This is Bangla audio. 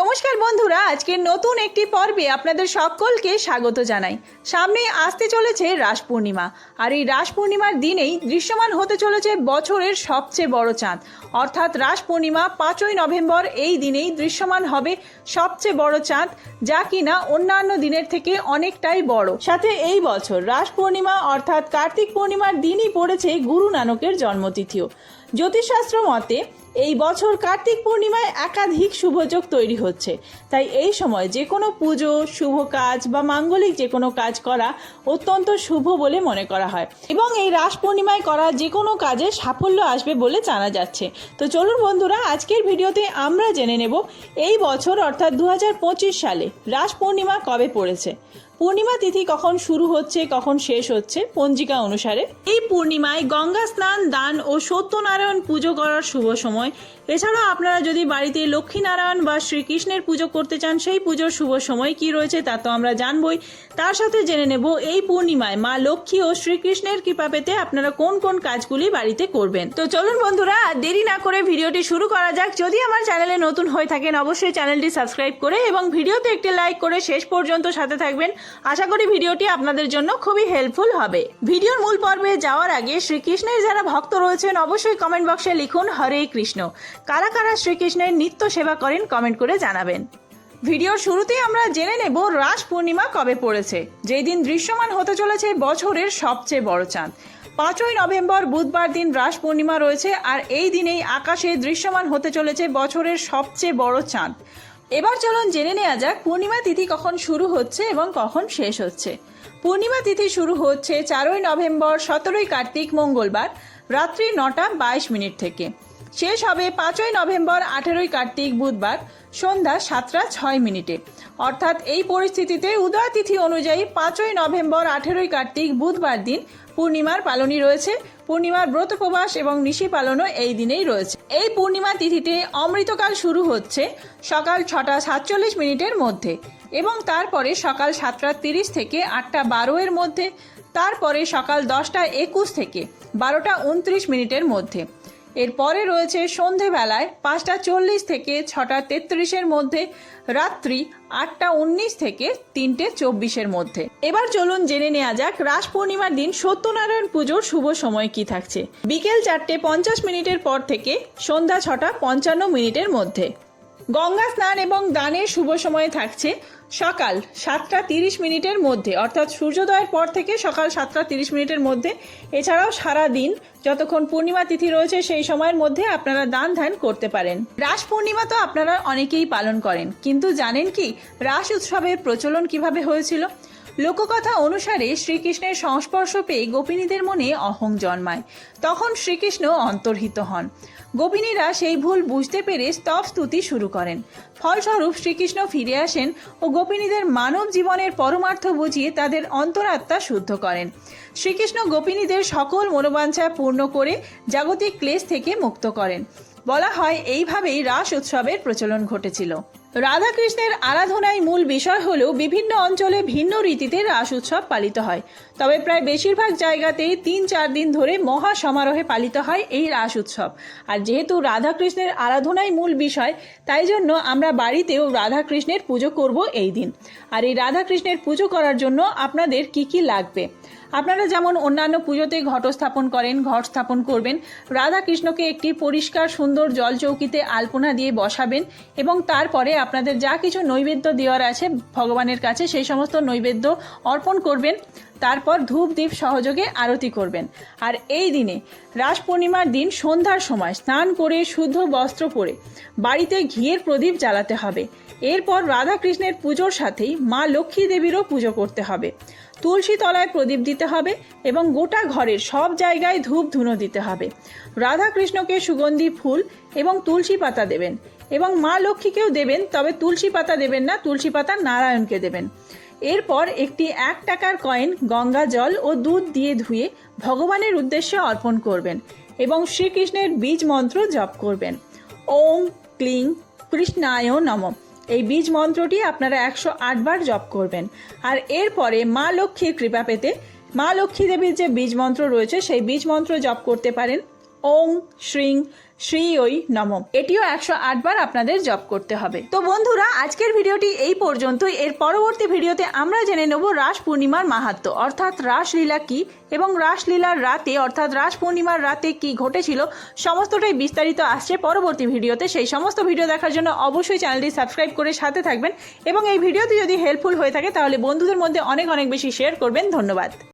নমস্কার বন্ধুরা আজকের নতুন একটি পর্বে আপনাদের সকলকে স্বাগত জানাই। সামনে আসতে চলেছে রাস পূর্ণিমা, আর এই রাস পূর্ণিমার দিনেই দৃশ্যমান হতে চলেছে বছরের সবচেয়ে বড় চাঁদ। অর্থাৎ রাস পূর্ণিমা পাঁচই নভেম্বর এই দিনেই দৃশ্যমান হবে সবচেয়ে বড় চাঁদ, যা কিনা অন্যান্য দিনের থেকে অনেকটাই বড়। সাথে এই বছর রাস পূর্ণিমা, অর্থাৎ কার্তিক পূর্ণিমার দিনই পড়েছে গুরু নানকের জন্মতিথিও। জ্যোতিষশাস্ত্র মতে এই বছর কার্তিক পূর্ণিমায় একাধিক শুভযোগ তৈরি হচ্ছে। তাই এই সময় যে কোনো পুজো, শুভ কাজ বা মাঙ্গলিক যে কোনো কাজ করা অত্যন্ত শুভ বলে মনে করা হয়। এবং এই রাস পূর্ণিমায় করা যে কোনো কাজে সাফল্য আসবে বলে জানা যাচ্ছে। তো চলুন বন্ধুরা, আজকের ভিডিওতে আমরা জেনে নেব এই বছর অর্থাৎ দু হাজার পঁচিশ সালে রাস পূর্ণিমা কবে পড়েছে। পূর্ণিমা তিথি কখন শুরু হচ্ছে, কখন শেষ হচ্ছে, পঞ্জিকা অনুসারে এই পূর্ণিমায় গঙ্গা স্নান, দান ও সত্যনারায়ণ পুজো করার শুভ সময়। এছাড়াও আপনারা যদি বাড়িতে লক্ষ্মীনারায়ণ বা শ্রীকৃষ্ণের পুজো করতে চান, সেই পুজোর শুভ সময় কি রয়েছে তা তো আমরা জানবই। তার সাথে জেনে নেব এই পূর্ণিমায় মা লক্ষ্মী ও শ্রীকৃষ্ণের কৃপা পেতে আপনারা কোন কোন কাজগুলি বাড়িতে করবেন। তো চলুন বন্ধুরা, দেরি না করে ভিডিওটি শুরু করা যাক। যদি আমার চ্যানেলে নতুন হয়ে থাকেন, অবশ্যই চ্যানেলটি সাবস্ক্রাইব করে এবং ভিডিওতে একটি লাইক করে শেষ পর্যন্ত সাথে থাকবেন। আশা করি ভিডিওটি আপনাদের জন্য খুবই হেল্পফুল হবে। ভিডিওর মূল পর্বে যাওয়ার আগে শ্রীকৃষ্ণের যারা ভক্ত রয়েছেন, অবশ্যই কমেন্ট বক্সে লিখুন হরে কৃষ্ণ। কারা কারা শ্রীকৃষ্ণের নিত্য সেবা করেন কমেন্ট করে জানাবেন। ভিডিওর শুরুতেই আমরা জেনে নেব রাস পূর্ণিমা কবে পড়েছে। যেই দিন দৃশ্যমান হতে চলেছে বছরের সবচেয়ে বড় চাঁদ। পাঁচই নভেম্বর বুধবার দিন রাস পূর্ণিমা রয়েছে, আর এই দিনেই আকাশে দৃশ্যমান হতে চলেছে বছরের সবচেয়ে বড় চাঁদ। এবার চলুন জেনে নেওয়া যাক, পূর্ণিমা তিথি কখন শুরু হচ্ছে এবং কখন শেষ হচ্ছে। পূর্ণিমা তিথি শুরু হচ্ছে চারই নভেম্বর, সতেরোই কার্তিক, মঙ্গলবার, রাত্রি নটা বাইশ মিনিট থেকে। শেষ হবে পাঁচই নভেম্বর, আঠেরোই কার্তিক, বুধবার। সন্ধ্যা সাতটা ছয় মিনিটে। অর্থাৎ এই পরিস্থিতিতে উদয় তিথি অনুযায়ী পাঁচই নভেম্বর আঠেরোই কার্তিক বুধবার দিন পূর্ণিমার পালনই রয়েছে। পূর্ণিমার ব্রত প্রবাস এবং নিশি পালনও এই দিনেই রয়েছে। এই পূর্ণিমা তিথিতে অমৃতকাল শুরু হচ্ছে সকাল ছটা সাতচল্লিশ মিনিটের মধ্যে এবং তারপরে সকাল সাতটা তিরিশ থেকে আটটা বারো এর মধ্যে, তারপরে সকাল দশটা একুশ থেকে বারোটা উনত্রিশ মিনিটের মধ্যে। এরপরে রয়েছে সন্ধেবেলায় পাঁচটা চল্লিশ থেকে ছটা তেত্রিশের মধ্যে, রাত্রি আটটা উনিশ থেকে তিনটে চব্বিশের মধ্যে। এবার চলুন জেনে নেওয়া যাক রাস পূর্ণিমার দিন সত্যনারায়ণ পুজোর শুভ সময় কি থাকছে। বিকেল চারটে পঞ্চাশ মিনিটের পর থেকে সন্ধ্যা ছটা পঞ্চান্ন মিনিটের মধ্যে। গঙ্গা স্নান এবং দানের শুভ সময় থাকছে সকাল সাতটা তিরিশ মিনিটের মধ্যে, অর্থাৎ সূর্যোদয়ের পর থেকে সকাল সাতটা তিরিশ মিনিটের মধ্যে। এছাড়াও সারা দিন যতক্ষণ পূর্ণিমা তিথি রয়েছে, সেই সময়ের মধ্যে আপনারা দান ধ্যান করতে পারেন। রাস পূর্ণিমা তো আপনারা অনেকেই পালন করেন, কিন্তু জানেন কি, রাস উৎসবের প্রচলন কীভাবে হয়েছিল? লোককথা অনুসারে শ্রীকৃষ্ণের সংস্পর্শ পেয়ে গোপিনীদের মনে অহং জন্মায়। তখন শ্রীকৃষ্ণ অন্তর্হিত হন। গোপিনীরা সেই ভুল বুঝতে পেরে স্তব স্তুতি শুরু করেন। ফলস্বরূপ শ্রীকৃষ্ণ ফিরে আসেন ও গোপিনীদের মানব জীবনের পরমার্থ বুঝিয়ে তাদের অন্তরাত্মা শুদ্ধ করেন। শ্রীকৃষ্ণ গোপিনীদের সকল মনোবাঞ্ছা পূর্ণ করে জাগতিক ক্লেশ থেকে মুক্ত করেন। বলা হয়, এইভাবেই রাস উৎসবের প্রচলন ঘটেছিল। রাধাকৃষ্ণের আরাধনায় মূল বিষয় হলেও বিভিন্ন অঞ্চলে ভিন্ন রীতিতে রাস উৎসব পালিত হয়। তবে প্রায় বেশিরভাগ জায়গাতেই তিন চার দিন ধরে মহা সমারোহে পালিত হয় এই রাস উৎসব। আর যেহেতু রাধাকৃষ্ণের আরাধনাই মূল বিষয়, তাই জন্য আমরা বাড়িতেও রাধাকৃষ্ণের পুজো করব এই দিন। আর এই রাধাকৃষ্ণের পুজো করার জন্য আপনাদের কি কি লাগবে? আপনারা যেমন অন্যান্য পুজোতে ঘট স্থাপন করেন, ঘট স্থাপন করবেন রাধা কৃষ্ণকে একটি পরিষ্কার সুন্দর জল চৌকিতে আলপনা দিয়ে বসাবেন এবং তারপরে আপনাদের যা কিছু নৈবেদ্য দেওয়ার আছে ভগবানের কাছে সেই সমস্ত নৈবেদ্য অর্পণ করবেন। তারপর ধূপ দ্বীপ সহযোগে আরতি করবেন। আর এই দিনে রাস পূর্ণিমার দিন সন্ধ্যার সময় স্নান করে শুদ্ধ বস্ত্র পরে বাড়িতে ঘিয়ের প্রদীপ জ্বালাতে হবে। এরপর রাধাকৃষ্ণের পুজোর সাথেই মা লক্ষ্মী দেবীরও পুজো করতে হবে। তুলসী তলায় প্রদীপ দিতে হবে এবং গোটা ঘরের সব জায়গায় ধূপ ধুনো দিতে হবে। রাধা কৃষ্ণকে সুগন্ধি ফুল এবং তুলসী পাতা দেবেন এবং মা লক্ষ্মীকেও দেবেন, তবে তুলসী পাতা দেবেন না, তুলসী পাতা নারায়ণকে দেবেন। এরপর একটি এক টাকার কয়েন, গঙ্গা জল ও দুধ দিয়ে ধুয়ে ভগবানের উদ্দেশ্যে অর্পণ করবেন এবং শ্রীকৃষ্ণের বীজ মন্ত্র জপ করবেন। ওম ক্লিং কৃষ্ণায় নম। এই বীজ মন্ত্রটি আপনারা একশো আটবার জপ করবেন। আর এরপরে মা লক্ষ্মীর কৃপা পেতে মা লক্ষ্মী দেবীর যে বীজ মন্ত্র রয়েছে, সেই বীজ মন্ত্র জপ করতে পারেন। ওং শ্রীং শ্রী ওই নম। এটিও একশো আটবার আপনাদের জপ করতে হবে। তো বন্ধুরা, আজকের ভিডিওটি এই পর্যন্তই। এর পরবর্তী ভিডিওতে আমরা জেনে নেব রাস পূর্ণিমার মাহাত্ম্য, অর্থাৎ রাসলীলা কি এবং রাসলীলার রাতে, অর্থাৎ রাস পূর্ণিমার রাতে কি ঘটেছিল, সমস্তটাই বিস্তারিত আসছে পরবর্তী ভিডিওতে। সেই সমস্ত ভিডিও দেখার জন্য অবশ্যই চ্যানেলটি সাবস্ক্রাইব করে সাথে থাকবেন এবং এই ভিডিওটি যদি হেল্পফুল হয়ে থাকে, তাহলে বন্ধুদের মধ্যে অনেক অনেক বেশি শেয়ার করবেন। ধন্যবাদ।